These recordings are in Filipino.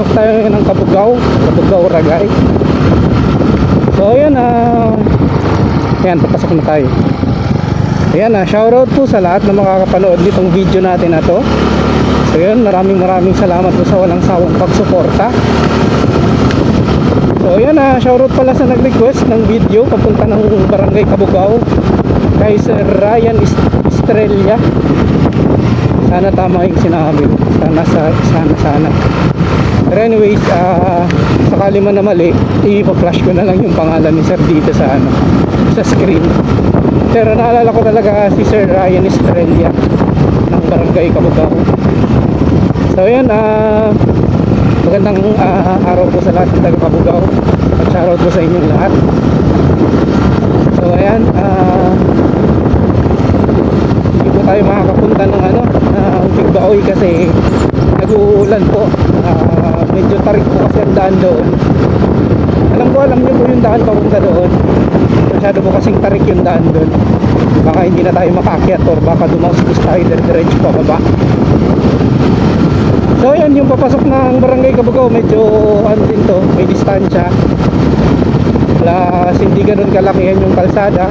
papasok tayo ngayon ng Kabugao, Kabugao Ragay. So ayan ah, ayan papasok na tayo. Ayan ah, shoutout po sa lahat na makakapanood nitong video natin na to. So yun, maraming maraming salamat po sa walang sawang pagsuporta. So ayan ah, shoutout pala sa nag-request ng video papunta ng Barangay Kabugao kay Sir Ryan Est- Estrella. Sana tama yung sinabi. Sana, sa- sana, sana. Pero anyways, ah, sakali man na mali, i-flash ko na lang yung pangalan ni Sir dito sa ano, sa screen. Pero naalala ko talaga si Sir Ryan Estrella ng Barangay Kabugao. So ayan, ah, magandang ah, araw po sa lahat ng taga Kabugao. At shoutout po sa inyong lahat. So ayan, ah, hindi po tayo makakapunta ng ano, ng Big kasi nag-uulan po. Ah, medyo tarik po kasi ang daan doon. Alam ko, alam niyo po yung daan papunta doon. Masyado po kasing tarik yung daan doon. Baka hindi na tayo makakyat or baka dumaustos tayo diretso pa baba. So ayan, yung papasok ng Barangay Kabugao, medyo ano din to, may distansya. Plus, hindi ganun kalakihan yung kalsada.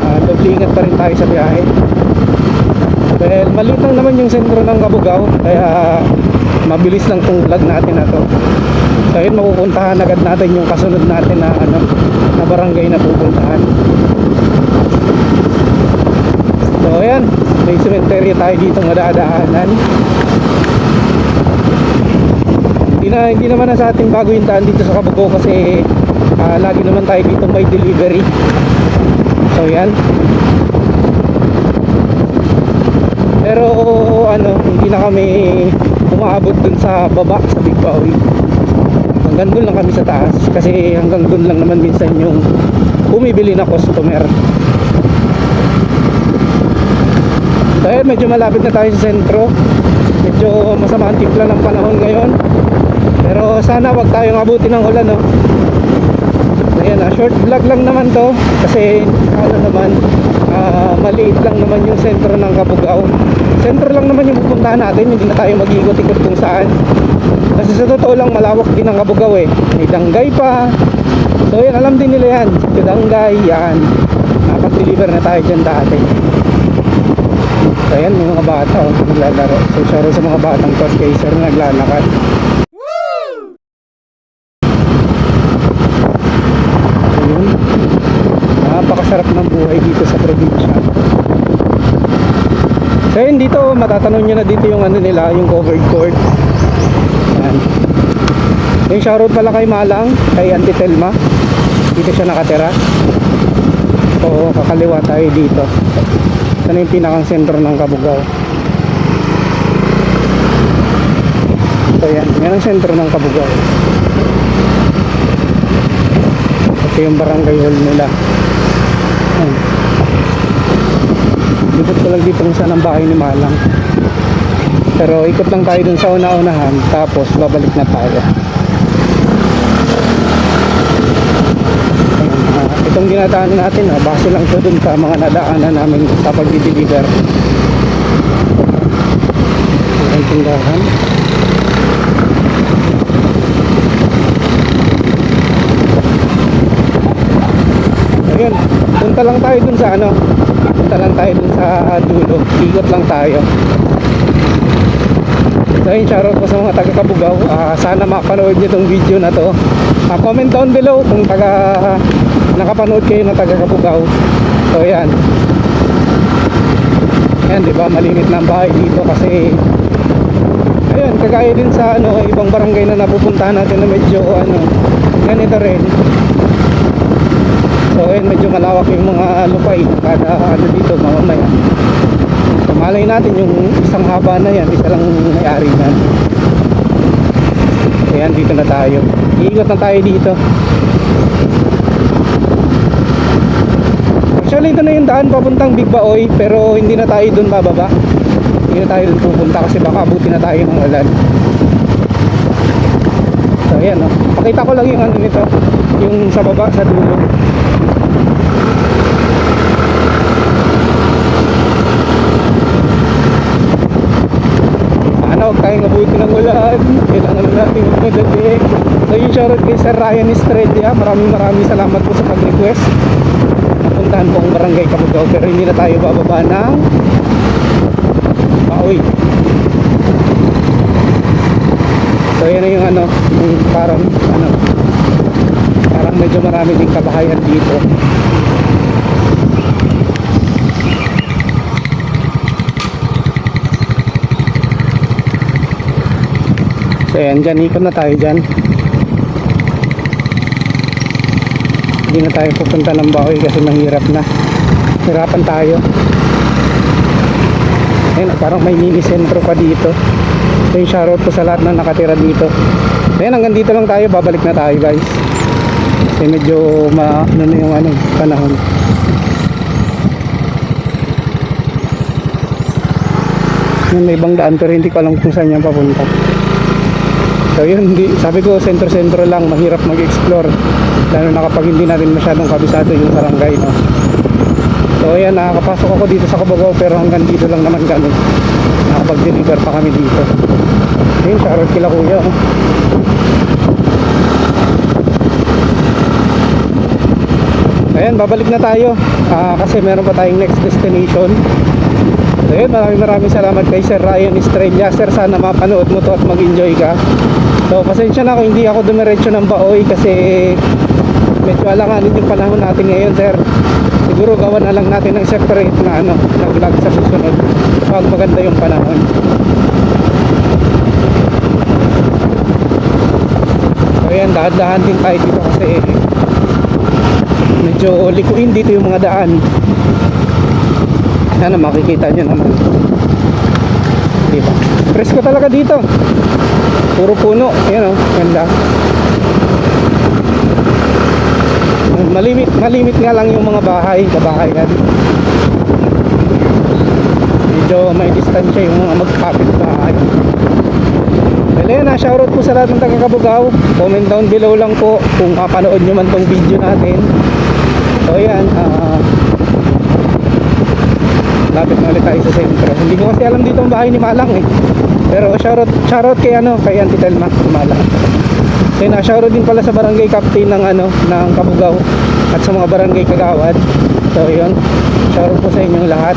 Uh, doble ingat pa rin tayo sa biyahe. Well, maliit lang naman yung sentro ng Kabugao, kaya mabilis lang tong vlog natin na to. So yun, mapupuntahan agad natin yung kasunod natin na ano, na barangay na pupuntahan. So ayan, may cemetery tayo dito madadaanan. Hindi na hindi naman na sa ating bago yung daan dito sa Kabugao kasi ah, lagi naman tayo dito may delivery. So yan. Pero ano, hindi na kami umaabot dun sa baba sa Big Bawi. Hanggang dun lang kami sa taas kasi hanggang dun lang naman minsan yung bumibili na customer. So medyo malapit na tayo sa sentro. Medyo masama ang timpla ng panahon ngayon. Pero sana wag tayong abutin ng ulan, no? Ayan, ah, short vlog lang naman to. Kasi, ano naman, maliit lang naman yung sentro ng Kabugao. Sentro lang naman yung pupuntahan natin. Hindi na tayo mag-ikot-ikot kung saan. Kasi sa totoo lang, malawak din ang Kabugao eh. May Danggay pa. So, yan, alam din nila yan. Sa Danggay, yan. Nakapag-deliver na tayo dyan dati. So, ayan, may mga bata, oh, naglalaro. So, out sa mga batang kay sir na naglalakad. Napakasarap ng buhay dito sa probinsya. So yun dito, matatanong nyo na dito yung ano nila, yung covered court. Yan. Yung shoutout pala kay Malang, kay Auntie Telma. Dito siya nakatira. So kakaliwa tayo dito. Ito na yung pinakang sentro ng Kabugao. So yan, yan ang sentro ng Kabugao. Ito yung barangay hall nila. Ayan. Ikot ko lang dito kung saan ang bahay ni Malang. Pero ikot lang tayo dun sa una-unahan, tapos babalik na tayo. Itong dinadaanan natin, ah, base lang to dun sa mga nadaanan namin sa pag-deliver. Ayan, tindahan. Ayun, punta lang tayo dun sa ano. Punta lang tayo dun sa dulo. Ikot lang tayo. So yun, shoutout po sa mga taga Kabugao. Ah, sana makapanood nyo itong video na to. Ah, comment down below kung taga nakapanood kayo ng taga Kabugao. So yan. Yan, di ba? Malimit na bahay dito kasi ayun, kagaya din sa ano, ibang barangay na napupuntahan natin na medyo ano, ganito rin. So ayun, medyo malawak yung mga lupay kada ano dito mamamaya. So malay natin yung isang haba na yan, isa lang may-ari na. Ayan, dito na tayo. Iikot na tayo dito. Actually, ito na yung daan papuntang Big Baoy, pero hindi na tayo dun bababa. Hindi na tayo dun pupunta kasi baka abutin na tayo ng ulan. So ayan, no? pakita ko lang yung ano nito, yung sa baba, sa dulo. Sana huwag tayong abuti ng ulan. Kailangan natin magmadali. So yung shoutout kay Sir Ryan Estrella. Maraming maraming salamat po sa pag-request. Napuntahan po ang barangay Kabugao pero hindi na tayo bababa ng Baoy. So yan na yung ano, yung parang ano, parang medyo marami ding kabahayan dito. So yan, dyan, ikot na tayo dyan. Hindi na tayo pupunta ng Baoy kasi mahirap na. Hirapan tayo. Ayun, parang may mini sentro pa dito. So yung shoutout ko sa lahat na nakatira dito. Ayun, hanggang dito lang tayo. Babalik na tayo guys. Kasi medyo ma, ano na yung ano, panahon. Yun, may ibang daan pero hindi ko alam kung saan yan papunta. So yun, hindi, sabi ko sentro-sentro lang, mahirap mag-explore. Lalo na kapag hindi natin masyadong kabisado yung barangay, no? So ayan, nakakapasok ako dito sa Cabagao pero hanggang dito lang naman kami. Nakapag-deliver pa kami dito. Ayun, shoutout kila kuya. oh. Ayan, babalik na tayo. Ah, kasi meron pa tayong next destination. So yun, maraming maraming salamat kay Sir Ryan Estrella. Sir, sana mapanood mo to at mag-enjoy ka. So, pasensya na kung hindi ako dumiretso ng Baoy kasi medyo alanganin yung panahon natin ngayon, Sir. Siguro gawa na lang natin ng separate na ano, na vlog sa susunod pag maganda yung panahon. So yan, dahan-dahan din tayo dito kasi medyo likuin dito yung mga daan. Sana makikita nyo naman. Diba? Presko talaga dito. Puro puno. Ayan o, ganda. Malimit, malimit nga lang yung mga bahay, kabahayan. Medyo may distansya yung mga magkapit bahay. Well, yun na, shoutout po sa lahat ng taga Kabugao. Comment down below lang po kung kapanood nyo man tong video natin. So ayan, ah lapit na ulit tayo sa sentro. Hindi ko kasi alam dito ang bahay ni Malang eh. Pero shoutout, shoutout kay ano, kay Auntie Telma, Malang. So ah, shoutout din pala sa barangay captain ng ano, ng Kabugao at sa mga barangay Kagawad. So yun, shoutout po sa inyong lahat.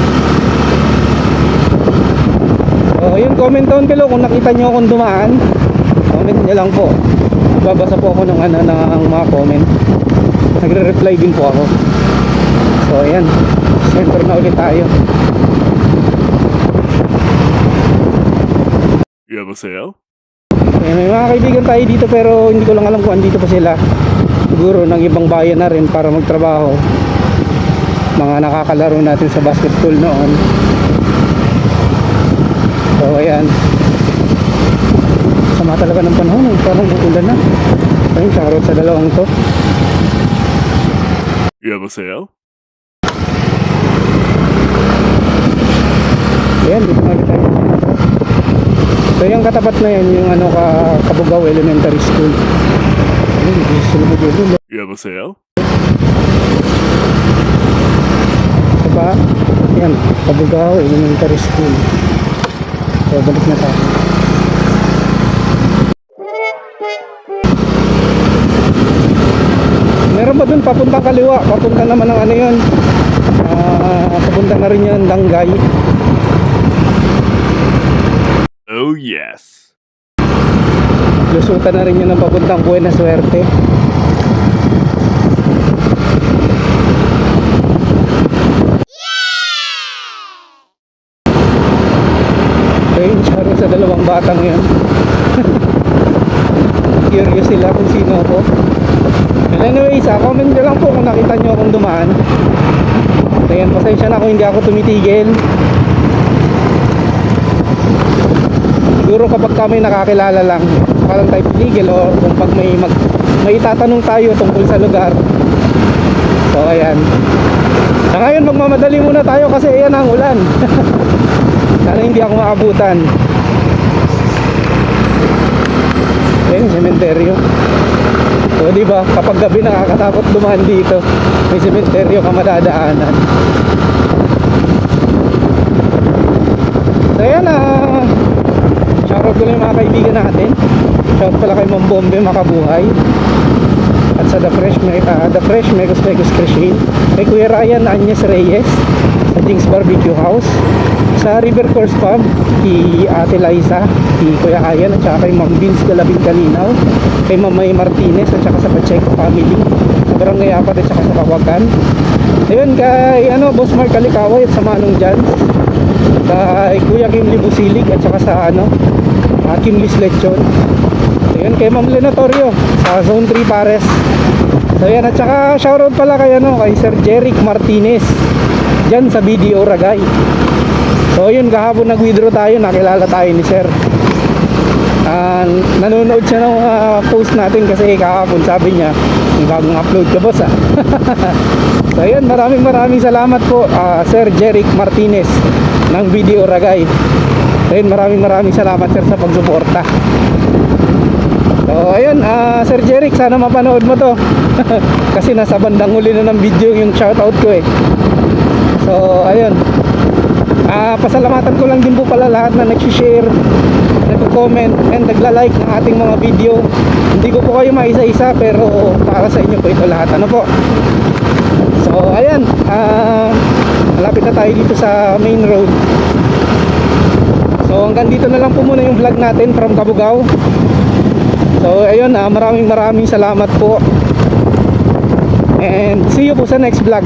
So yun, comment down below kung nakita nyo akong dumaan. Comment nyo lang po. Babasa po ako ng ano, ng mga comment. Nagre-reply din po ako. So ayan, center na ulit tayo. tayo masayaw. Eh, may mga kaibigan tayo dito pero hindi ko lang alam kung andito pa sila. Siguro ng ibang bayan na rin para magtrabaho. Mga nakakalaro natin sa basketball noon. So ayan. Sama talaga ng panahon. Eh. Parang bukulan na. Ayun, charot sa dalawang to. You have a sale? Ayan, dito na So yung katapat na yan, yung ano ka Kabugao Elementary School. Ayun, sunod na dulo. 여보세요? Diba? Yan, Kabugao Elementary School. So, balik na tayo. Meron ba dun papuntang kaliwa? Papunta naman ng ano yun? Ah, papunta na rin yun, Danggay. Oh yes. Lusutan na rin yun ng papuntang Buena Suerte. Ayun, charo sa dalawang batang yun. Curious sila kung sino ako. Well, anyways, ah, comment nyo lang po kung nakita nyo akong dumaan. Ayan, pasensya na kung hindi ako tumitigil. Siguro kapag kami nakakilala lang, saka lang tayo pinigil o kung pag may mag, may itatanong tayo tungkol sa lugar. So ayan. Sa ngayon magmamadali muna tayo kasi ayan ang ulan. Sana hindi ako maabutan. Ayan, sementeryo. So di ba, kapag gabi nakakatakot dumaan dito, may sementeryo ka madadaanan. So ayan ah, shoutout ko yung mga kaibigan natin. shout pala kay Ma'am Makabuhay. At sa The Fresh, ah, The Fresh Megos Megos Crescent. Kay Kuya Ryan Agnes Reyes sa Jinx Barbecue House. Sa River Course Pub, kay Ate Liza, kay Kuya Ayan, at saka kay Ma'am Vince Galabing Kalinaw, kay Ma'am Martinez, at saka sa Pacheco Family, sa Barangay Apat, at saka sa Kawagan. Ayun, kay ano, Boss Mark Kalikaway at sa Manong Jan, kay Kuya Kim Libusilig, at saka sa ano, uh, Kim Liz Lechon. Ayun, kay Ma'am Lenatorio, sa Zone 3 Pares. So yan, at saka shoutout pala kay ano, kay Sir Jeric Martinez, dyan sa BDO Ragay. So yun, kahapon nag-withdraw tayo, nakilala tayo ni Sir. Ah, nanonood siya ng ah, post natin kasi kahapon sabi niya, may bagong upload ka boss ah. so yun, maraming maraming salamat po ah, Sir Jeric Martinez ng Video Ragay. So yun, maraming maraming salamat sir sa pagsuporta. So ayun, ah, Sir Jeric, sana mapanood mo to. kasi nasa bandang huli na ng video yung shoutout ko eh. So ayun, Ah, pasalamatan ko lang din po pala lahat na nag-share, nag-comment, and nagla-like ng ating mga video. Hindi ko po kayo maisa-isa pero para sa inyo po ito lahat. Ano po? So, ayan. Ah, malapit na tayo dito sa main road. So, hanggang dito na lang po muna yung vlog natin from Kabugao. So, ayun. Ah, maraming maraming salamat po. And see you po sa next vlog.